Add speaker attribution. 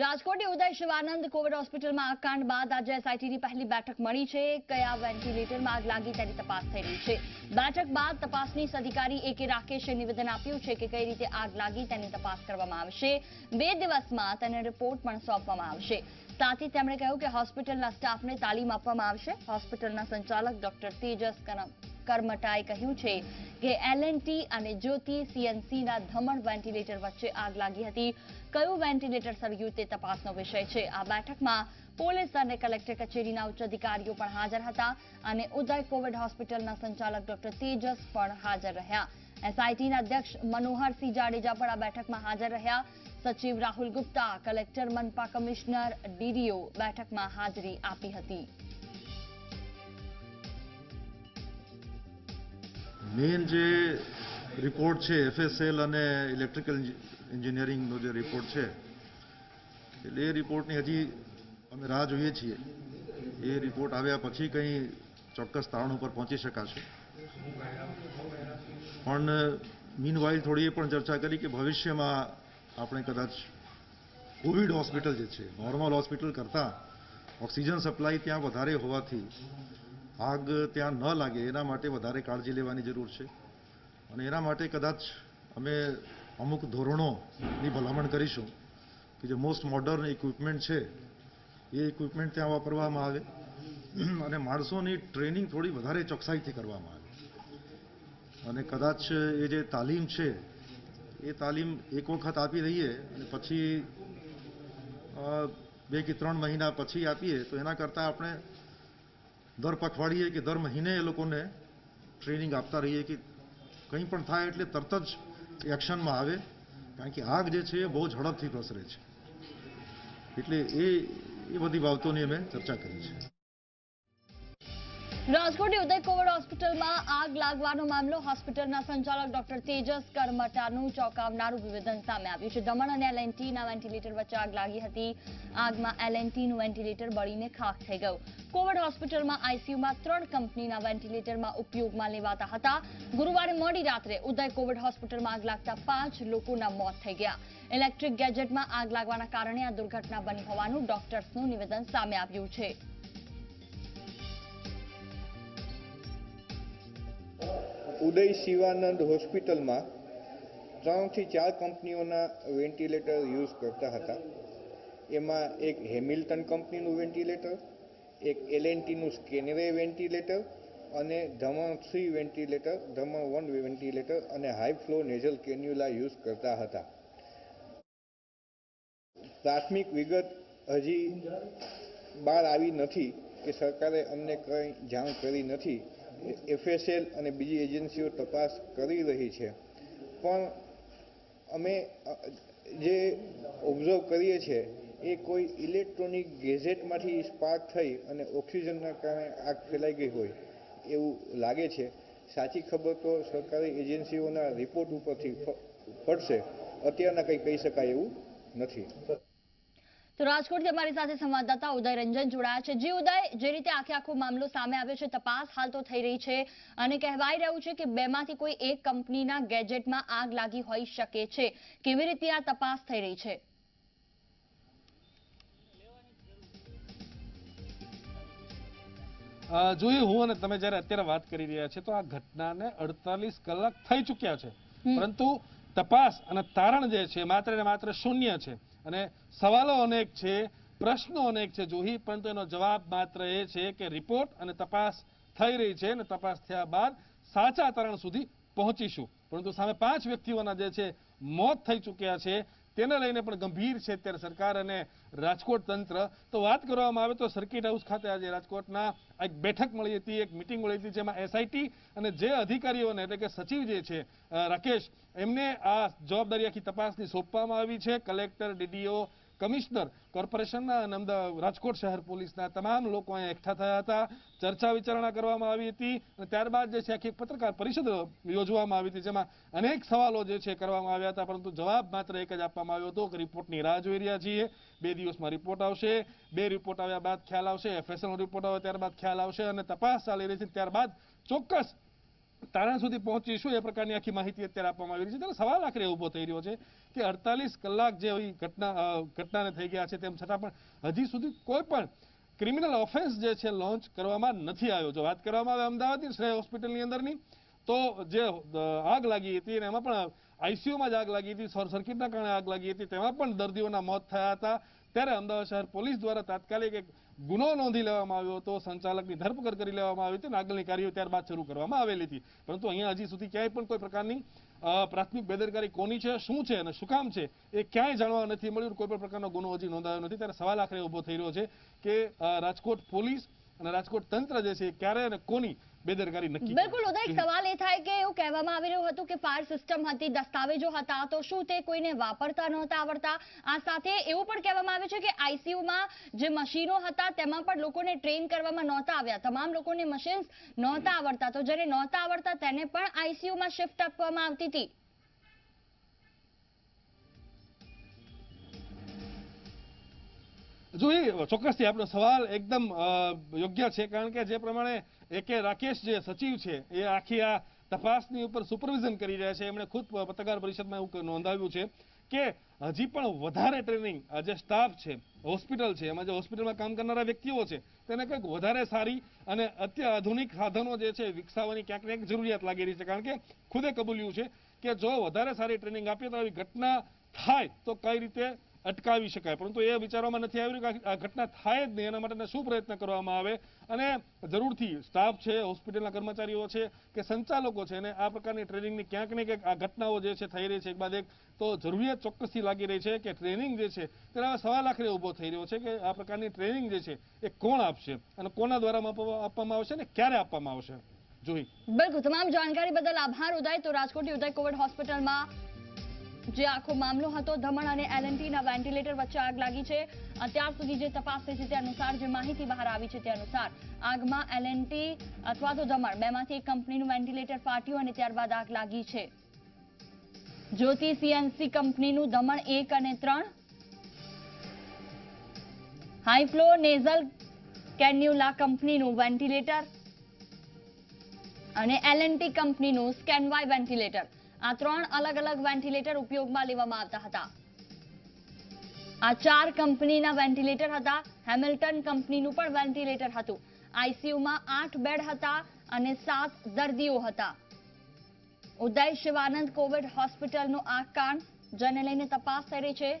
Speaker 1: રાજકોટની ઉદય શિવાનંદ કોવિડ હોસ્પિટલમાં આગ કાંડ બાદ આજે એસઆઈટીની પહેલી બેઠક મળી છે. કયા વેન્ટિલેટરમાં આગ લાગી તેની તપાસ થઈ રહી છે. બેઠક બાદ તપાસનીશ અધિકારી એ કે રાકેશે નિવેદન આપ્યું છે કે કઈ રીતે આગ લાગી તેની તપાસ કરવામાં આવશે. બે દિવસમાં તેને રિપોર્ટ પણ સોંપવામાં આવશે. સાથે તેમણે કહ્યું કે હોસ્પિટલના સ્ટાફને તાલીમ આપવામાં આવશે. હોસ્પિટલના સંચાલક ડોક્ટર તેજસ કરમ- કરમટાએ કહ્યું છે કે એલએનટી અને જ્યોતિ સીએનસીના ધમણ વેન્ટિલેટર વચ્ચે આગ લાગી હતી. કયું વેન્ટિલેટર સળગ્યું તે તપાસનો વિષય છે. આ બેઠકમાં પોલીસ અને કલેક્ટર કચેરીના ઉચ્ચ અધિકારીઓ પણ હાજર હતા અને ઉદય કોવિડ હોસ્પિટલના સંચાલક ડોક્ટર તેજસ પણ હાજર રહ્યા. એસઆઈટીના અધ્યક્ષ મનોહરસિંહ જાડેજા પણ આ બેઠકમાં હાજર રહ્યા. સચિવ રાહુલ ગુપ્તા, કલેક્ટર મનપા કમિશનર ડીડીઓ બેઠકમાં હાજરી આપી હતી.
Speaker 2: મેન જે રિપોર્ટ છે એફએસએલ અને ઇલેક્ટ્રિકલ એન્જિનિયરિંગનો જે રિપોર્ટ છે, એટલે એ રિપોર્ટની હજી અમે રાહ જોઈએ છીએ. એ રિપોર્ટ આવ્યા પછી કંઈ ચોક્કસ તારણ ઉપર પહોંચી શકાશે. પણ મીનવાઇલ થોડી એ પણ ચર્ચા કરી કે ભવિષ્યમાં આપણે કદાચ કોવિડ હોસ્પિટલ જે છે નોર્મલ હોસ્પિટલ કરતાં ઓક્સિજન સપ્લાય ત્યાં વધારે હોવાથી આગ ત્યાં ન લાગે, એના માટે વધારે કાળજી લેવાની જરૂર છે. અને એના માટે કદાચ અમે અમુક ધોરણોની ભલામણ કરીશું કે જે મોસ્ટ મોડર્ન ઇક્વિપમેન્ટ છે, એ ઇક્વિપમેન્ટ ત્યાં વાપરવામાં આવે. અને માણસોની ટ્રેનિંગ થોડી વધારે ચોકસાઈથી કરવામાં આવે. અને કદાચ એ જે તાલીમ છે, એ તાલીમ એક વખત આપી દઈએ અને પછી બે કે ત્રણ મહિના પછી આપીએ, તો એના કરતાં આપણે દર પખવાડીએ કે દર મહિને એ લોકોને ટ્રેનિંગ આપતા રહીએ કે કંઈ પણ થાય એટલે તરત જ એક્શનમાં આવે, કારણ કે આગ જે છે એ બહુ ઝડપથી પ્રસરે છે. એટલે એ એ બધી બાબતોની અમે ચર્ચા કરી છે.
Speaker 1: રાજકોટની ઉદય કોવિડ હોસ્પિટલમાં આગ લાગવાનો મામલો. હોસ્પિટલના સંચાલક ડોક્ટર તેજસ કરમટાનું ચોંકાવનારું નિવેદન સામે આવ્યું છે. દમણ અને એલએનટીના વેન્ટિલેટર વચ્ચે આગ લાગી હતી. આગમાં એલએનટીનું વેન્ટિલેટર બળીને ખાખ થઈ ગયું. કોવિડ હોસ્પિટલમાં આઈસીયુમાં ત્રણ કંપનીના વેન્ટિલેટરમાં ઉપયોગમાં લેવાતા હતા. ગુરુવારે મોડી રાત્રે ઉદય કોવિડ હોસ્પિટલમાં આગ લાગતા પાંચ લોકોના મોત થઈ ગયા. ઇલેક્ટ્રિક ગેજેટમાં આગ લાગવાના કારણે આ દુર્ઘટના બની હોવાનું ડોક્ટર્સનું નિવેદન સામે આવ્યું છે.
Speaker 3: ઉદય શિવાનંદ હોસ્પિટલમાં ત્રણથી ચાર કંપનીઓના વેન્ટિલેટર યુઝ કરતા હતા. એમાં એક હેમિલ્ટન કંપનીનું વેન્ટિલેટર, એક એલએનટીનું સ્કેનરે વેન્ટિલેટર અને Dhaman three ventilator, Dhaman one ventilator અને high flow nasal cannula use કરતા હતા. પ્રાથમિક વિગત હજી બહાર આવી નથી કે સરકારે અમને કંઈ જાણ કરી નથી. એફએસએલ અને બીજી એજન્સીઓ તપાસ કરી રહી છે. પણ અમે જે ઓબ્ઝર્વ કરીએ છીએ એ કોઈ ઇલેક્ટ્રોનિક ગેઝેટમાંથી સ્પાર્ક થઈ અને ઓક્સિજનના કારણે આગ ફેલાઈ ગઈ હોય એવું લાગે છે. સાચી ખબર તો સરકારી એજન્સીઓના રિપોર્ટ ઉપરથી પડશે અત્યારના કંઈ કહી શકાય એવું નથી.
Speaker 1: તો રાજકોટથી અમારી સાથે સંવાદદાતા ઉદય રંજન જોડાયા છે. જી ઉદય જે રીતે આખે આખો મામલો સામે આવ્યો છે તપાસ હાલ તો થઈ રહી છે અને કહેવાઈ રહ્યું છે કે બેમાંથી કોઈ એક કંપનીના ગેજેટમાં આગ લાગી હોઈ શકે છે. કેવી રીતે આ તપાસ થઈ રહી છે?
Speaker 4: જોઈએ હું અને તમે જ્યારે અત્યારે વાત કરી રહ્યા છે તો આ ઘટનાને અડતાલીસ કલાક થઈ ચૂક્યા છે. પરંતુ તપાસ અને તારણ જે છે, માત્ર ને માત્ર શૂન્ય છે. અને સવાલો અનેક છે, પ્રશ્નો અનેક છે, જોહી, પરંતુ એનો જવાબ માત્ર એ છે કે રિપોર્ટ અને તપાસ થઈ રહી છે અને તપાસ થયા બાદ સાચા તારણ સુધી પહોંચીશું. પરંતુ સામે પાંચ વ્યક્તિઓના જે છે, મોત થઈ ચૂક્યા છે તેને લઈને પણ ગંભીર છે અત્યારે સરકાર અને રાજકોટ તંત્ર. તો વાત કરવામાં આવે તો સર્કિટ હાઉસ ખાતે આજે રાજકોટના એક બેઠક મળી હતી, એક મિટિંગ મળી હતી જેમાં એસઆઈટી અને જે અધિકારીઓને એટલે કે સચિવ જે છે રાકેશ, એમને આ જવાબદારી આખી તપાસની સોંપવામાં આવી છે. કલેક્ટર ડીડીઓ કમિશનર કોર્પોરેશનના અને રાજકોટ શહેર પોલીસના તમામ લોકો અહીંયા એકઠા થયા હતા. ચર્ચા વિચારણા કરવામાં આવી હતી અને ત્યારબાદ જે છે આખી પત્રકાર પરિષદ યોજવામાં આવી હતી, જેમાં અનેક સવાલો જે છે કરવામાં આવ્યા હતા, પરંતુ જવાબ માત્ર એક જ આપવામાં આવ્યો હતો કે રિપોર્ટની રાહ જોઈ રહ્યા છીએ. બે દિવસમાં રિપોર્ટ આવશે, બે રિપોર્ટ આવ્યા બાદ ખ્યાલ આવશે, એફએસએલનો રિપોર્ટ આવે ત્યારબાદ ખ્યાલ આવશે અને તપાસ ચાલી રહી છે. ત્યારબાદ ચોક્કસ તારણ સુધી પહોંચીશું, એ પ્રકારની આખી માહિતી અત્યારે આપવામાં આવી રહી છે. ત્યારે સવાલ આખરે ઊભો થઈ રહ્યો છે કે અડતાલીસ કલાક જે ઘટના ઘટનાને થઈ ગયા છે તેમ છતાં પણ હજી સુધી કોઈ પણ ક્રિમિનલ ઓફેન્સ જે છે લોન્ચ કરવામાં નથી આવ્યો. જો વાત કરવામાં આવે અમદાવાદની શ્રેય હોસ્પિટલની અંદરની, તો જે આગ લાગી હતી અને એમાં પણ આઈસીયુમાં જ આગ લાગી હતી, શોર્ટ સર્કિટના કારણે આગ લાગી હતી, તેમાં પણ દર્દીઓના મોત થયા હતા. ત્યારે અમદાવાદ શહેર પોલીસ દ્વારા તાત્કાલિક એક ગુનો નોંધી લેવામાં આવ્યો હતો, સંચાલકની ધરપકડ કરી લેવામાં આવી હતી અને આગળની કાર્યવાહી ત્યારબાદ શરૂ કરવામાં આવેલી હતી. પરંતુ અહીંયા હજી સુધી ક્યાંય પણ કોઈ પ્રકારની પ્રાથમિક બેદરકારી કોની છે, શું છે અને શું કામ છે એ ક્યાંય જાણવા નથી મળ્યું. કોઈ પણ પ્રકારનો ગુનો હજી નોંધાયો નથી. ત્યારે સવાલ આખરે ઊભો થઈ રહ્યો છે કે રાજકોટ પોલીસ અને રાજકોટ તંત્ર જે છે એ ક્યારે અને કોની બેદરકારી નક્કી
Speaker 1: બિલકુલ ઉદય એક સવાલ એ થાય કે એવું કહેવામાં આવી રહ્યું હતું કે ફાયર સિસ્ટમ હતી દસ્તાવેજો હતા તો શું તે કોઈને વાપરતા નહોતા આવડતા? આ સાથે એવું પણ કહેવામાં આવ્યું છે કે આઈસીયુમાં જે મશીનો હતા તેમાં પણ લોકોને ટ્રેન કરવામાં નહોતા આવ્યા. તમામ લોકોને મશીન્સ નહોતા આવડતા. તો જેને નહોતા આવડતા તેને પણ આઈસીયુમાં શિફ્ટ આપવામાં આવતી હતી.
Speaker 4: જો એ ચોક્કસથી આપણો સવાલ એકદમ યોગ્ય છે, કારણ કે જે પ્રમાણે એ કે રાકેશ જે સચિવ છે, એ આખી આ તપાસની ઉપર સુપરવિઝન કરી રહ્યા છે. એમણે ખુદ પત્રકાર પરિષદમાં એવું નોંધાવ્યું છે કે હજી પણ વધારે ટ્રેનિંગ જે સ્ટાફ છે હોસ્પિટલ છે, એમાં જે હોસ્પિટલમાં કામ કરનારા વ્યક્તિઓ છે, તેને કંઈક વધારે સારી અને અત્યાધુનિક સાધનો જે છે વિકસાવવાની ક્યાંક ક્યાંક જરૂરિયાત લાગી રહી છે. કારણ કે ખુદે કબૂલ્યું છે કે જો વધારે સારી ટ્રેનિંગ આપીએ તો આવી ઘટના થાય તો કઈ રીતે અટકાવી શકાય. પરંતુ એ વિચારવામાં નથી આવી રહ્યું કે આ ઘટના થાય જ નહીં. એના માટેના શું પ્રયત્ન કરવામાં આવે? અને જરૂરથી સ્ટાફ છે, હોસ્પિટલના કર્મચારીઓ છે કે સંચાલકો છે અને આ પ્રકારની ટ્રેનિંગની ક્યાંક ને ક્યાંક આ ઘટનાઓ જે છે થઈ રહી છે એક બાદ એક, તો જરૂરિયાત ચોક્કસથી લાગી રહી છે કે ટ્રેનિંગ જે છે તેના સવાલ આખરે ઊભો થઈ રહ્યો છે કે આ પ્રકારની ટ્રેનિંગ જે છે એ કોણ આપશે અને કોના દ્વારા આપવામાં આવશે અને ક્યારે આપવામાં આવશે? જોઈ.
Speaker 1: બિલકુલ. તમામ જાણકારી બદલ આભાર, ઉદય. તો રાજકોટની ઉદય કોવિડ હોસ્પિટલમાં જે આખો મામલો હતો, ધમણ અને એલએનટીના વેન્ટિલેટર વચ્ચે આગ લાગી છે. અત્યાર સુધી જે તપાસ થઈ છે તે અનુસાર, જે માહિતી બહાર આવી છે તે અનુસાર આગમાં એલએનટી અથવા તો ધમણ, બેમાંથી એક કંપનીનું વેન્ટિલેટર ફાટ્યું અને ત્યારબાદ આગ લાગી છે. જ્યોતિ સીએનસી કંપનીનું દમણ એક અને ત્રણ. હાઈફ્લો નેઝલ કેન્યુલા કંપનીનું વેન્ટિલેટર અને એલએનટી કંપનીનું સ્કેનવાય વેન્ટિલેટર. આ ત્રણ અલગ અલગ વેન્ટિલેટર ઉપયોગમાં લેવામાં આવતા હતા. આ ચાર કંપનીના વેન્ટિલેટર હતા. હેમિલ્ટન કંપનીનું પણ વેન્ટિલેટર હતું. આઈસીયુમાં આઠ બેડ હતા અને સાત દર્દીઓ હતા. ઉદય શિવાનંદ કોવિડ હોસ્પિટલનો આ કાંડ જેને લઈને તપાસ થઈ રહી છે.